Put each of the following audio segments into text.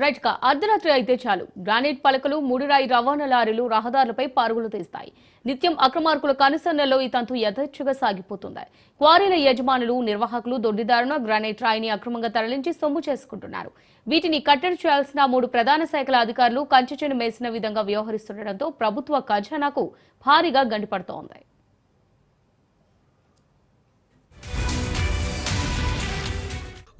Right కా అర్ధరాత్రి అయితే చాలు. గ్రానైట్ పలకలు మూడురాయి రవాణా లారీలు రహదారులపై పారుగులు తీస్తాయి. నిత్యం అక్రమార్కుల కనుసన్నల్లో ఈ తంతు యథేచ్ఛగా సాగిపోతుంది. క్వారీల యజమానులు నిర్వాహకులు దొడ్డిదారున గ్రానైట్ రాయిని అక్రమంగా తరలించి సొమ్ము చేసుకుంటున్నారు. వీటిని కట్టడి చేయాల్సిన మూడు ప్రధాన శాఖల అధికారులు కంచెచెను మేసిన విధంగా వ్యవహరిస్తుండటంతో ప్రభుత్వ ఖజానాకు భారీగా గండిపడుతోంది.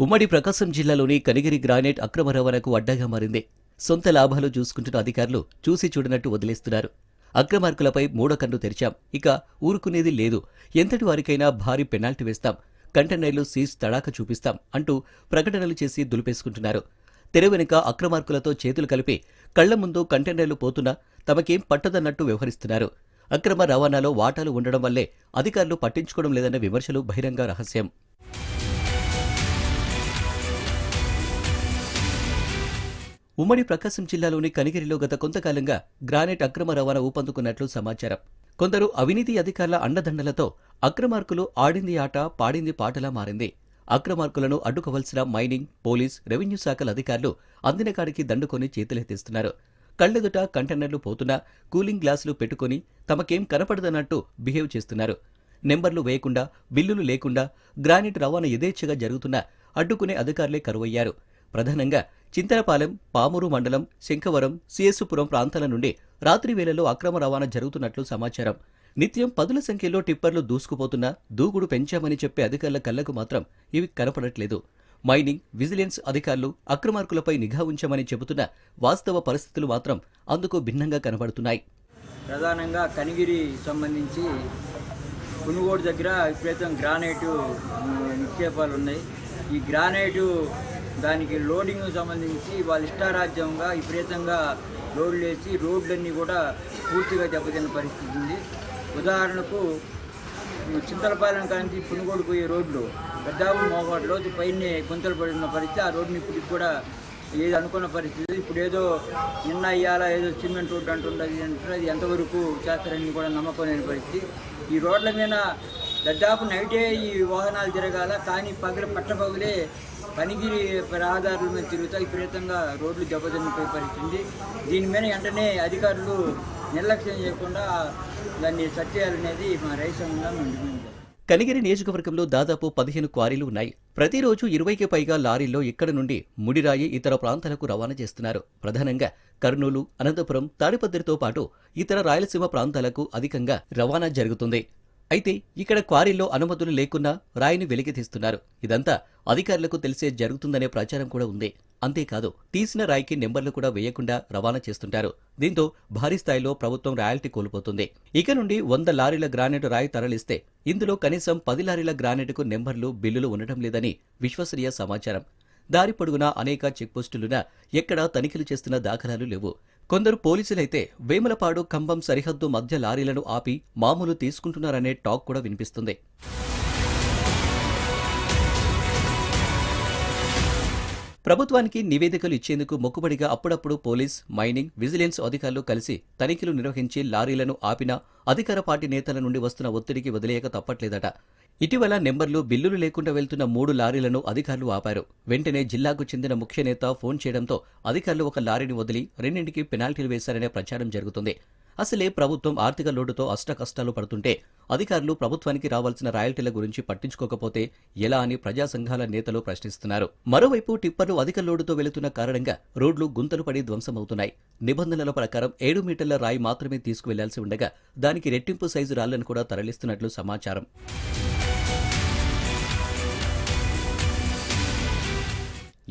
ఉమ్మడి ప్రకాశం జిల్లాలోని కనిగిరి గ్రానైట్ అక్రమ రవాణాకు అడ్డాగా మారింది. సొంత లాభాలు చూసుకుంటున్న అధికారులు చూసి చూడనట్టు వదిలేస్తున్నారు. అక్రమార్కులపై మూడో కన్ను తెరిచాం. ఇక ఊరుకునేది లేదు. ఎంతటి వారికైనా భారీ పెనాల్టీ వేస్తాం. కంటైనర్లు సీజ్ తడాక చూపిస్తాం అంటూ ప్రకటనలు చేసి దులిపేసుకుంటున్నారు. తెర వెనుక అక్రమార్కులతో చేతులు కలిపి కళ్ళ ముందు కంటైనర్లు పోతున్నా తమకేం పట్టదన్నట్టు వ్యవహరిస్తున్నారు. అక్రమ రవాణాలో వాటాలు ఉండడం వల్లే అధికారులు పట్టించుకోవడం లేదన్న విమర్శలు బహిరంగ రహస్యం. ఉమ్మడి ప్రకాశం జిల్లాలోని కనిగిరిలో గత కొంతకాలంగా గ్రానైట్ అక్రమ రవాణా ఊపందుకున్నట్లు సమాచారం. కొందరు అవినీతి అధికారుల అండదండలతో అక్రమార్కులు ఆడింది ఆట పాడింది పాటలా మారింది. అక్రమార్కులను అడ్డుకోవలసిన మైనింగ్ పోలీస్ రెవెన్యూ శాఖల అధికారులు అందిన కాడికి దండుకొని చేతులెత్తిస్తున్నారు. కళ్ళెదుట కంటైనర్లు పోతున్నా కూలింగ్ గ్లాసులు పెట్టుకొని తమకేం కనపడదన్నట్టు బిహేవ్ చేస్తున్నారు. నెంబర్లు వేయకుండా బిల్లులు లేకుండా గ్రానైట్ రవాణా యథేచ్ఛగా జరుగుతున్నా అడ్డుకునే అధికారులే కరువయ్యారు. ప్రధానంగా చింతలపాలెం పామూరు మండలం శంఖవరం సిఎస్సుపురం ప్రాంతాల నుండి రాత్రి వేళల్లో అక్రమ రవాణా జరుగుతున్నట్లు సమాచారం. నిత్యం పదుల సంఖ్యలో టిప్పర్లు దూసుకుపోతున్నా దూకుడు పెంచామని చెప్పే అధికారుల కళ్ళకు మాత్రం ఇవి కనపడట్లేదు. మైనింగ్ విజిలెన్స్ అధికారులు అక్రమార్కులపై నిఘా ఉంచామని చెబుతున్న వాస్తవ పరిస్థితులు మాత్రం అందుకు భిన్నంగా కనబడుతున్నాయి. ప్రధానంగా కనిగిరి సంబంధించి కునుగోడు దగ్గర విపరీతం గ్రానైటు నిక్షేపాలు ఉన్నాయి ఈ గ్రానైటు దానికి లోడింగ్ సంబంధించి వాళ్ళ ఇష్టారాజ్యంగా విపరీతంగా లోడ్లు వేసి రోడ్లన్నీ కూడా పూర్తిగా దెబ్బతిన్న పరిస్థితి ఉంది. ఉదాహరణకు చింతలపాలెం కానీ పునుగోడు పోయే రోడ్లు పెద్దాపు మోకాటి రోజు పైన గుంతలు పడిన పరిస్థితి ఆ రోడ్ని ఇప్పటికి కూడా ఏది అనుకున్న పరిస్థితి. ఇప్పుడు ఏదో నిన్న ఇయ్యాల ఏదో సిమెంట్ రోడ్డు అంటుండదు అంటే అది ఎంతవరకు చేస్తారని కూడా నమ్మకం లేని పరిస్థితి. ఈ రోడ్ల మీద దాదాపు నైటే ఈ వాహనాలు తిరగాల కానీ పగల పట్టపగలే పనిగిరి రహదారుల మీద తిరుగుతూ విపరీతంగా రోడ్లు దెబ్బతినిపోయే పరిస్థితి దీని మీద వెంటనే అధికారులు నిర్లక్ష్యం చేయకుండా దాన్ని సత్యాలనేది మా రైసంగా మేము కనిగిరి నియోజకవర్గంలో దాదాపు పదిహేను క్వారీలు ఉన్నాయి. ప్రతిరోజు ఇరవైకి పైగా లారీల్లో ఇక్కడ నుండి ముడిరాయి ఇతర ప్రాంతాలకు రవాణా చేస్తున్నారు. ప్రధానంగా కర్నూలు అనంతపురం తాడిపత్రితో పాటు ఇతర రాయలసీమ ప్రాంతాలకు అధికంగా రవాణా జరుగుతుంది. అయితే ఇక్కడ క్వారీల్లో అనుమతులు లేకున్నా రాయిని వెలికి తీస్తున్నారు. ఇదంతా అధికారులకు తెలిసే జరుగుతుందనే ప్రచారం కూడా ఉంది. అంతేకాదు తీసిన రాయికి నెంబర్లు కూడా వేయకుండా రవాణా చేస్తుంటారు. దీంతో భారీ స్థాయిలో ప్రభుత్వం రాయల్టీ కోల్పోతుంది. ఇక నుండి వంద లారీల గ్రానైట్ రాయి తరలిస్తే ఇందులో కనీసం పది లారీల గ్రానైట్కు నెంబర్లు బిల్లులు ఉండటం లేదని విశ్వసనీయ సమాచారం. దారి పొడుగునా అనేక చెక్పోస్టులున్నా ఎక్కడా తనిఖీలు చేస్తున్న దాఖలాలు లేవు. కొందరు పోలీసులైతే వేములపాడు ఖమ్మం సరిహద్దు మధ్య లారీలను ఆపి మామూలు తీసుకుంటున్నారనే టాక్ కూడా వినిపిస్తుంది. ప్రభుత్వానికి నివేదికలు ఇచ్చేందుకు మొక్కుబడిగా అప్పుడప్పుడు పోలీస్ మైనింగ్ విజిలెన్స్ అధికారులు కలిసి తనిఖీలు నిర్వహించి లారీలను ఆపినా అధికార పార్టీ నేతల నుండి వస్తున్న ఒత్తిడికి వదిలేయక తప్పట్లేదట. ఇటీవల నెంబర్లు బిల్లులు లేకుండా వెళ్తున్న మూడు లారీలను అధికారులు ఆపారు. వెంటనే జిల్లాకు చెందిన ముఖ్య నేత ఫోన్ చేయడంతో అధికారులు ఒక లారీని వదిలి రెండింటికి పెనాల్టీలు వేశారనే ప్రచారం జరుగుతుంది. అసలే ప్రభుత్వం ఆర్థిక లోటుతో అష్టకష్టాలు పడుతుంటే అధికారులు ప్రభుత్వానికి రావాల్సిన రాయల్టీల గురించి పట్టించుకోకపోతే ఎలా అని ప్రజా సంఘాల నేతలు ప్రశ్నిస్తున్నారు. మరోవైపు టిప్పర్లు అధిక లోడుతో వెళుతున్న కారణంగా రోడ్లు గుంతలు పడి ధ్వంసమవుతున్నాయి. నిబంధనల ప్రకారం ఏడు మీటర్ల రాయి మాత్రమే తీసుకువెళ్ళాల్సి ఉండగా దానికి రెట్టింపు సైజు రాళ్ళను కూడా తరలిస్తున్నట్లు సమాచారం.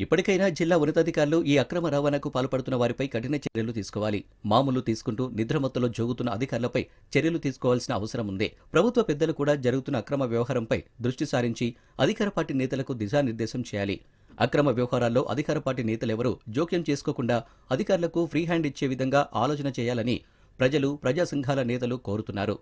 ఇప్పటికైనా జిల్లా ఉన్నతాధికారులు ఈ అక్రమ రవాణాకు పాల్పడుతున్న వారిపై కఠిన చర్యలు తీసుకోవాలి. మామూలు తీసుకుంటూ నిద్రమత్తులో జోగుతున్న అధికారులపై చర్యలు తీసుకోవాల్సిన అవసరం ఉంది. ప్రభుత్వ పెద్దలు కూడా జరుగుతున్న అక్రమ వ్యవహారంపై దృష్టి సారించి అధికార పార్టీ నేతలకు దిశానిర్దేశం చేయాలి. అక్రమ వ్యవహారాల్లో అధికార పార్టీ నేతలెవరూ జోక్యం చేసుకోకుండా అధికారులకు ఫ్రీ హ్యాండ్ ఇచ్చే విధంగా ఆలోచన చేయాలని ప్రజలు ప్రజా సంఘాల నేతలు కోరుతున్నారు.